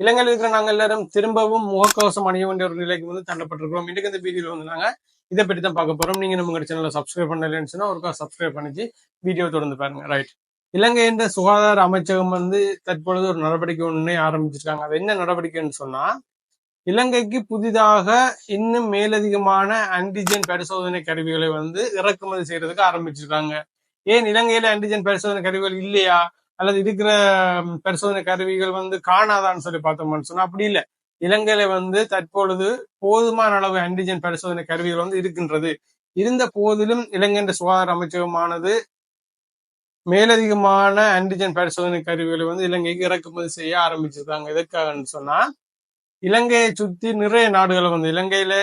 இலங்கையில் இருக்கிற நாங்கள் எல்லாரும் திரும்பவும் முகக்கவசம் அணிய வேண்டிய ஒரு நிலைக்கு வந்து தள்ளப்பட்டிருக்கிறோம். இன்றைக்கு இந்த வீடியோல வந்து நாங்கள் இதை பற்றி தான் பார்க்க போறோம். நீங்க நம்ம சேனலை சப்ஸ்கிரைப் பண்ணலன்னு சொன்னா ஒருக்கா சப்ஸ்கிரைப் பண்ணிச்சு. வீடியோ தொடர்ந்து பாருங்க. ரைட் இலங்கையின் சுகாதார அமைச்சகம் வந்து தற்பொழுது ஒரு நடவடிக்கை ஒண்ணு ஆரம்பிச்சிருக்காங்க. அது என்ன நடவடிக்கைன்னு சொன்னா இலங்கைக்கு புதிதாக இன்னும் மேலதிகமான ஆன்டிஜென் பரிசோதனை கருவிகளை வந்து இறக்குமதி செய்யறதுக்கு ஆரம்பிச்சிருக்காங்க. ஏன் இலங்கையில ஆன்டிஜென் பரிசோதனை கருவிகள் இல்லையா? அல்லது இருக்கிற பரிசோதனை கருவிகள் வந்து காணாதான்னு சொல்லி பார்த்தோம்னு சொன்னா அப்படி இல்லை. இலங்கையில வந்து தற்பொழுது போதுமான அளவு ஆன்டிஜென் பரிசோதனை கருவிகள் வந்து இருக்கின்றது. இருந்த போதிலும் இலங்கையின் சுகாதார அமைச்சகமானது மேலதிகமான ஆன்டிஜென் பரிசோதனை கருவிகளை வந்து இலங்கைக்கு இறக்குமதி செய்ய ஆரம்பிச்சிருக்காங்க. எதற்காகன்னு சொன்னா இலங்கையை சுத்தி நிறைய நாடுகள் வந்து இலங்கையில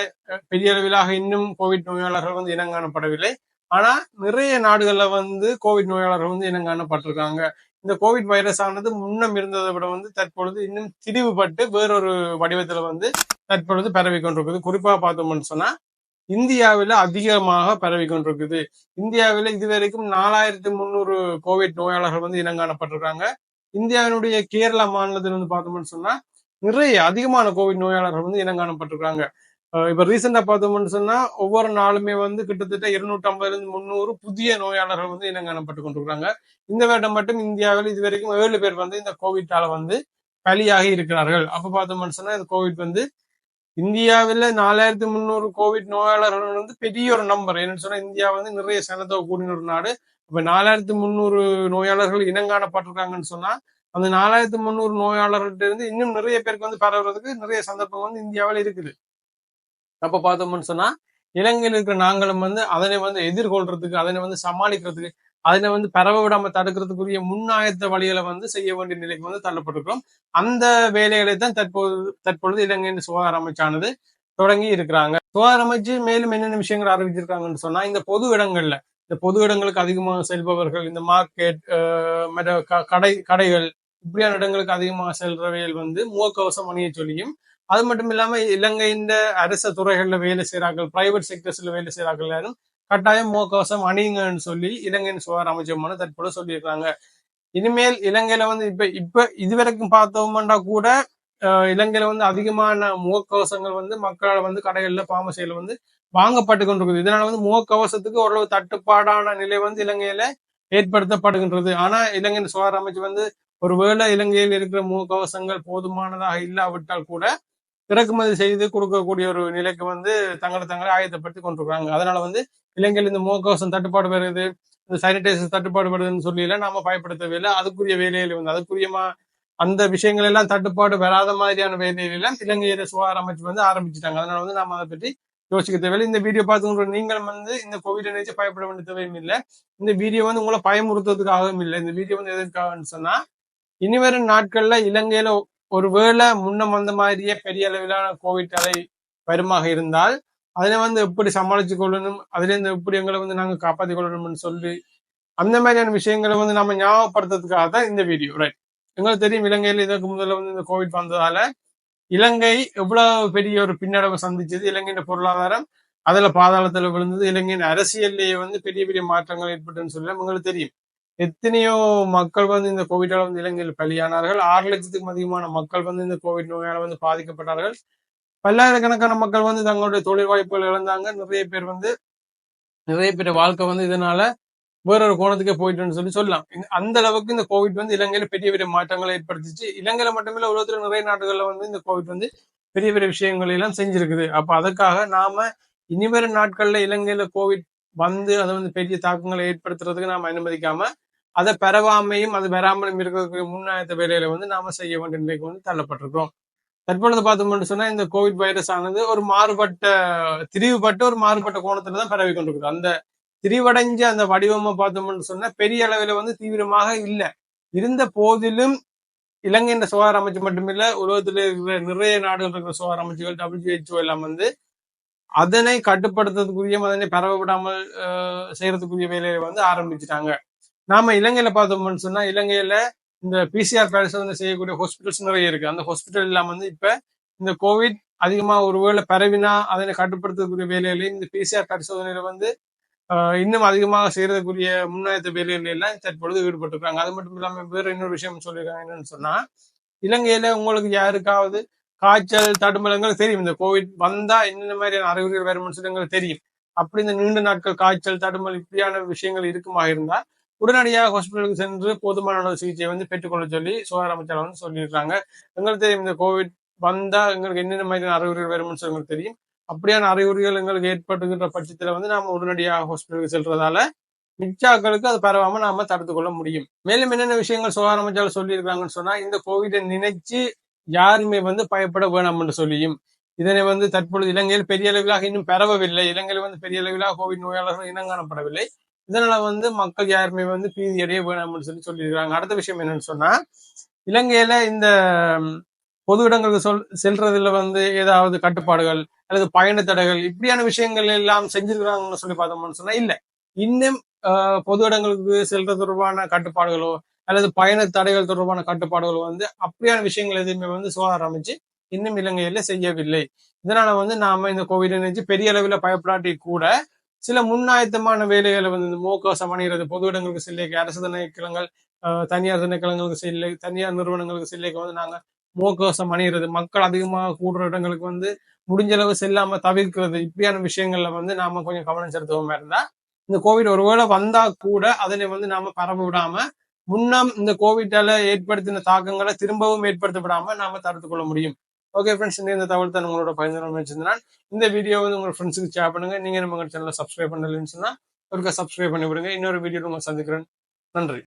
பெரிய அளவிலாக இன்னும் கோவிட் நோயாளர்கள் வந்து இனங்காணப்படவில்லை ஆனா நிறைய நாடுகள்ல வந்து கோவிட் நோயாளர்கள் வந்து இனங்காணப்பட்டிருக்காங்க இந்த கோவிட் வைரஸ் ஆனது முன்னம் இருந்ததை விட வந்து தற்பொழுது இன்னும் திரிவுபட்டு வேறொரு வடிவத்துல வந்து தற்பொழுது பரவி கொண்டிருக்குது. குறிப்பா பார்த்தோம்னு சொன்னா இந்தியாவில் அதிகமாக பரவி கொண்டிருக்குது. இந்தியாவில் இதுவரைக்கும் நாலாயிரத்தி முந்நூறு கோவிட் நோயாளர்கள் வந்து இனங்காணப்பட்டிருக்காங்க இந்தியாவினுடைய கேரளா மாநிலத்தில் வந்து பார்த்தோம்னு சொன்னா நிறைய அதிகமான கோவிட் நோயாளர்கள் வந்து இனங்காணப்பட்டிருக்காங்க இப்ப ரீசெண்டா பார்த்தோம்னு சொன்னா ஒவ்வொரு நாளுமே வந்து கிட்டத்தட்ட இருநூற்றி இருந்து முந்நூறு புதிய நோயாளர்கள் வந்து இனங்காணப்பட்டு கொண்டிருக்கிறாங்க. இந்த வருடம் மட்டும் இந்தியாவில் இது வரைக்கும் ஏழு பேர் வந்து இந்த கோவிட்டால வந்து பலியாகி இருக்கிறார்கள். அப்ப பார்த்தோம்னு சொன்னா இந்த கோவிட் வந்து இந்தியாவில் நாலாயிரத்தி முந்நூறு கோவிட் நோயாளர்கள் வந்து பெரிய ஒரு நம்பர் என்னன்னு சொன்னா இந்தியா வந்து நிறைய சனத்தொகை கூடின ஒரு நாடு. இப்ப நாலாயிரத்தி முந்நூறு நோயாளர்கள் இனங்காணப்பட்டிருக்காங்கன்னு சொன்னா அந்த நாலாயிரத்தி முந்நூறு நோயாளர்கள்ட்ட இருந்து இன்னும் நிறைய பேருக்கு வந்து பரவுறதுக்கு நிறைய சந்தர்ப்பம் வந்து இந்தியாவில் இருக்குது. நம்ம பார்த்தோம்னு சொன்னா இலங்கையில் இருக்கிற நாங்களும் வந்து அதனை வந்து எதிர்கொள்றதுக்கு அதனை வந்து சமாளிக்கிறதுக்கு அதனை வந்து பரவ விடாம தடுக்கிறதுக்குரிய முன்னாயத்த வழிகளை வந்து செய்ய வேண்டிய நிலைக்கு வந்து தள்ளப்பட்டிருக்கிறோம். அந்த வேலைகளை தான் தற்போது தற்பொழுது இலங்கையின் சுகாதார அமைச்சானது தொடங்கி இருக்கிறாங்க. சுகாதார அமைச்சு மேலும் என்னென்ன விஷயங்கள் அறிவிச்சிருக்காங்கன்னு சொன்னா இந்த பொது இடங்கள்ல இந்த பொது இடங்களுக்கு அதிகமாக செல்பவர்கள் இந்த மார்க்கெட் மற்ற க- கடை கடைகள் இப்படியான இடங்களுக்கு அதிகமாக செல்றவைகள் வந்து முகக்கவசம் அணிய சொல்லியும் அது மட்டும் இல்லாம இலங்கையின் அரச துறைகள்ல வேலை செய்யறாங்க பிரைவேட் செக்டர்ஸ்ல வேலை செய்யறாங்க எல்லாரும் கட்டாயம் முகக்கவசம் அணியுங்கன்னு சொல்லி இலங்கையின் சுகாதார அமைச்சகமான தற்போது சொல்லியிருக்காங்க இனிமேல் இலங்கையில வந்து இப்ப இப்ப இதுவரைக்கும் பார்த்தோம்னா கூட இலங்கையில வந்து அதிகமான முகக்கவசங்கள் வந்து மக்களால் வந்து கடைகள்ல பாமசையில வந்து வாங்கப்பட்டு கொண்டிருக்குது. இதனால வந்து முகக்கவசத்துக்கு ஓரளவு தட்டுப்பாடான நிலை வந்து இலங்கையில ஏற்படுத்தப்படுகின்றது. ஆனா இலங்கையின் சுகாதார அமைச்சு வந்து ஒருவேளை இலங்கையில் இருக்கிற முகக்கவசங்கள் போதுமானதாக இல்லாவிட்டால் கூட இறக்குமதி செய்து கொடுக்கக்கூடிய ஒரு நிலைக்கு வந்து தங்களை தங்களை ஆயத்தப்படுத்தி கொண்டிருக்காங்க அதனால வந்து இலங்கையில் இந்த முகக்கவசம் தட்டுப்பாடு வருது இந்த சானிடைசர் தட்டுப்பாடு வருதுன்னு சொல்லி எல்லாம் நாம பயப்படுத்தவில்லை அதுக்குரிய வேலையில வந்து அதுக்குரியமா அந்த விஷயங்கள் எல்லாம் தட்டுப்பாடு வராத மாதிரியான வேலையில எல்லாம் இலங்கையில சுகாதார அமைச்சு வந்து ஆரம்பிச்சுட்டாங்க. அதனால வந்து நாம அதை பற்றி யோசிக்க தேவையில்லை. இந்த வீடியோ பார்த்துக்கிற நீங்களும் வந்து இந்த கோவிட் நினைச்சு பயப்பட வேண்டிய தேவையும் இல்லை. இந்த வீடியோ வந்து உங்களை பயமுறுத்துறதுக்காகவும் இல்லை. இந்த வீடியோ வந்து எதற்காகன்னு சொன்னா இனிவரும் நாட்கள்ல இலங்கையில ஒருவேளை முன்னம் வந்த மாதிரியே பெரிய அளவிலான கோவிட் அலை வருமாக இருந்தால் அதில் வந்து எப்படி சமாளித்து கொள்ளணும் அதுலேருந்து எப்படி எங்களை வந்து நாங்கள் காப்பாற்றி கொள்ளணும்னு சொல்லி அந்த மாதிரியான விஷயங்களை வந்து நம்ம ஞாபகப்படுத்துறதுக்காக தான் இந்த வீடியோ. ரைட் எங்களுக்கு தெரியும் இலங்கையில் இதற்கு முதல்ல வந்து இந்த கோவிட் வந்ததால இலங்கை எவ்வளவு பெரிய ஒரு பின்னடைவை சந்திச்சது. இலங்கையின் பொருளாதாரம் அதில் பாதாளத்தில் விழுந்தது. இலங்கையின் அரசியல்லையே வந்து பெரிய பெரிய மாற்றங்கள் ஏற்பட்டுன்னு சொல்லி உங்களுக்கு தெரியும். எத்தனையோ மக்கள் வந்து இந்த கோவிட்டால் வந்து இலங்கையில் பலியானார்கள். ஆறு லட்சத்துக்கும் அதிகமான மக்கள் வந்து இந்த கோவிட் நோயால வந்து பாதிக்கப்பட்டார்கள். பல்லாயிரக்கணக்கான மக்கள் வந்து தங்களுடைய தொழில் வாய்ப்புகள் இழந்தாங்க. நிறைய பேர் வந்து நிறைய பேர் வாழ்க்கை வந்து இதனால வேறொரு கோணத்துக்கே போயிட்டுன்னு சொல்லி சொல்லலாம். அந்த அளவுக்கு இந்த கோவிட் வந்து இலங்கையில பெரிய பெரிய மாற்றங்களை ஏற்படுத்திச்சு. இலங்கையில மட்டுமில்ல உலகத்துல நிறைய நாடுகள்ல வந்து இந்த கோவிட் வந்து பெரிய பெரிய விஷயங்களை எல்லாம் செஞ்சிருக்குது. அப்ப அதுக்காக நாம இனிவரும் நாட்கள்ல இலங்கையில கோவிட் வந்து அதை வந்து பெரிய தாக்கங்களை ஏற்படுத்துறதுக்கு நாம அனுமதிக்காம அதை பெறவாமையும் அது பெறாமலும் இருக்கிறதுக்கு முன்னாயத்த வேலையில வந்து நாம செய்ய வேண்டிய நிலைக்கு வந்து தள்ளப்பட்டிருக்கிறோம் தற்பொழுது பார்த்தோம்னு சொன்னா இந்த கோவிட் வைரஸ் ஆனது ஒரு மாறுபட்ட திரிவுபட்ட ஒரு மாறுபட்ட கோணத்துல தான் பரவி கொண்டிருக்குது. அந்த திரிவடைஞ்ச அந்த வடிவமா பார்த்தோம்னு சொன்னா பெரிய அளவில் வந்து தீவிரமாக இல்லை. இருந்த போதிலும் இலங்கையின் சுகாதார அமைச்சு மட்டுமில்ல உலகத்தில் இருக்கிற நிறைய நாடுகள் இருக்கிற சுகாதார அமைச்சுகள் டபிள்யூஹெச்ஓ எல்லாம் வந்து அதனை கட்டுப்படுத்துறதுக்குரிய அதனை பரவ விடாமல் செய்யறதுக்குரிய வேலையை வந்து ஆரம்பிச்சுட்டாங்க. நாம இலங்கையில பார்த்தோம்னு சொன்னா இலங்கையில இந்த பிசிஆர் பரிசோதனை செய்யக்கூடிய ஹாஸ்பிட்டல்ஸ் நிறைய இருக்கு. அந்த ஹாஸ்பிட்டல் எல்லாம் வந்து இப்ப இந்த கோவிட் அதிகமா ஒருவேளை பரவினா அதனை கட்டுப்படுத்தக்கூடிய வேலைகளையும் இந்த பிசிஆர் பரிசோதனையில வந்து இன்னும் அதிகமாக செய்யறதுக்குரிய முன்னாயத்த வேலைகள் எல்லாம் தற்பொழுது ஈடுபட்டுருக்காங்க. அது மட்டும் இல்லாம வேற இன்னொரு விஷயம் சொல்லியிருக்காங்க. என்னன்னு சொன்னா இலங்கையில உங்களுக்கு யாருக்காவது காய்ச்சல் தடுமலங்கள் தெரியும். இந்த கோவிட் வந்தா என்னென்ன மாதிரியான அறிகுறிகள் வரும்னு சொல்லி எங்களுக்கு தெரியும். அப்படி இந்த நீண்ட நாட்கள் காய்ச்சல் தடுமல் இப்படியான விஷயங்கள் இருக்குமா இருந்தா உடனடியாக ஹாஸ்பிட்டலுக்கு சென்று போதுமான அளவு வந்து பெற்றுக்கொள்ள சொல்லி சுகாதார அமைச்சர் வந்து சொல்லியிருக்காங்க. எங்களுக்கு தெரியும் இந்த கோவிட் வந்தா எங்களுக்கு என்னென்ன மாதிரியான அறிகுறிகள் வரும்னு சொல்லி எங்களுக்கு தெரியும். அப்படியான அறிகுறிகள் எங்களுக்கு ஏற்பட்டுகின்ற பட்சத்துல வந்து நாம உடனடியாக ஹாஸ்பிட்டலுக்கு செல்றதால மிச்சாக்களுக்கு அது பரவாம நாம தடுத்து கொள்ள முடியும். மேலும் என்னென்ன விஷயங்கள் சுகாதார அமைச்சர் சொல்லியிருக்காங்கன்னு சொன்னா இந்த கோவிடை நினைச்சு யாருமே வந்து பயப்பட வேணாம்னு சொல்லியும் இதனை வந்து தற்பொழுது இலங்கையில் பெரிய அளவிலாக இன்னும் பரவவில்லை. இலங்கையில் வந்து பெரிய அளவிலாக கோவிட் நோயாளர்கள் இனங்காணப்படவில்லை. இதனால வந்து மக்கள் யாருமே வந்து பீதி அடைய வேணாம்னு சொல்லி சொல்லியிருக்காங்க. அடுத்த விஷயம் என்னன்னு சொன்னா இலங்கையில இந்த பொது இடங்களுக்கு சொல் செல்றதுல வந்து ஏதாவது கட்டுப்பாடுகள் அல்லது பயண தடைகள் இப்படியான விஷயங்கள் எல்லாம் செஞ்சிருக்கிறாங்கன்னு சொல்லி பார்த்தோம்னு சொன்னா இல்ல. இன்னும் ஆஹ், பொது இடங்களுக்கு செல்றது தொடர்பான கட்டுப்பாடுகளோ அல்லது பயண தடைகள் தொடர்பான கட்டுப்பாடுகளோ வந்து அப்படியான விஷயங்கள் எதுவுமே வந்து சுகாதார அமைச்சு இன்னும் இலங்கையில செய்யவில்லை. இதனால வந்து நாம இந்த கோவிட் நினைச்சு பெரிய அளவில் பயப்படாட்டி கூட சில முன்னாயத்தமான வேலைகளை வந்து இந்த முகக்கவசம் அணிகிறது பொது இடங்களுக்கு செல்லைக்கு அரசு திணைக்களங்கள் தனியார் திணைக்களங்களுக்கு செல்லை தனியார் நிறுவனங்களுக்கு செல்லைக்கு வந்து நாங்கள் முகக்கவசம் அணிகிறது மக்கள் அதிகமாக கூடுற இடங்களுக்கு வந்து முடிஞ்ச அளவு செல்லாம தவிர்க்கிறது. இப்படியான விஷயங்கள்ல வந்து நாம கொஞ்சம் கவனம் செலுத்துவோமா இருந்தா இந்த கோவிட் ஒருவேளை வந்தா கூட அதனை வந்து நாம பரவ விடாம முன்னம் இந்த கோவிட்டால ஏற்படுத்தின தாக்கங்களை திரும்பவும் ஏற்படுத்த விடாம நாம தடுத்துக் கொள்ள முடியும். ஓகே ஃப்ரெண்ட்ஸ் இந்த தகவல் தான் உங்களோட பயனுள்ள வச்சிருந்தேன் இந்த வீடியோ வந்து உங்க ஃப்ரெண்ட்ஸுக்கு ஷேர் பண்ணுங்க. நீங்க நம்ம சேனலை சப்ஸ்கிரைப் பண்ணலன்னு சொன்னா ஒருக்கா சப்ஸ்கிரைப் பண்ணி விடுங்க இன்னொரு வீடியோ உங்களை சந்திக்கிறேன். நன்றி.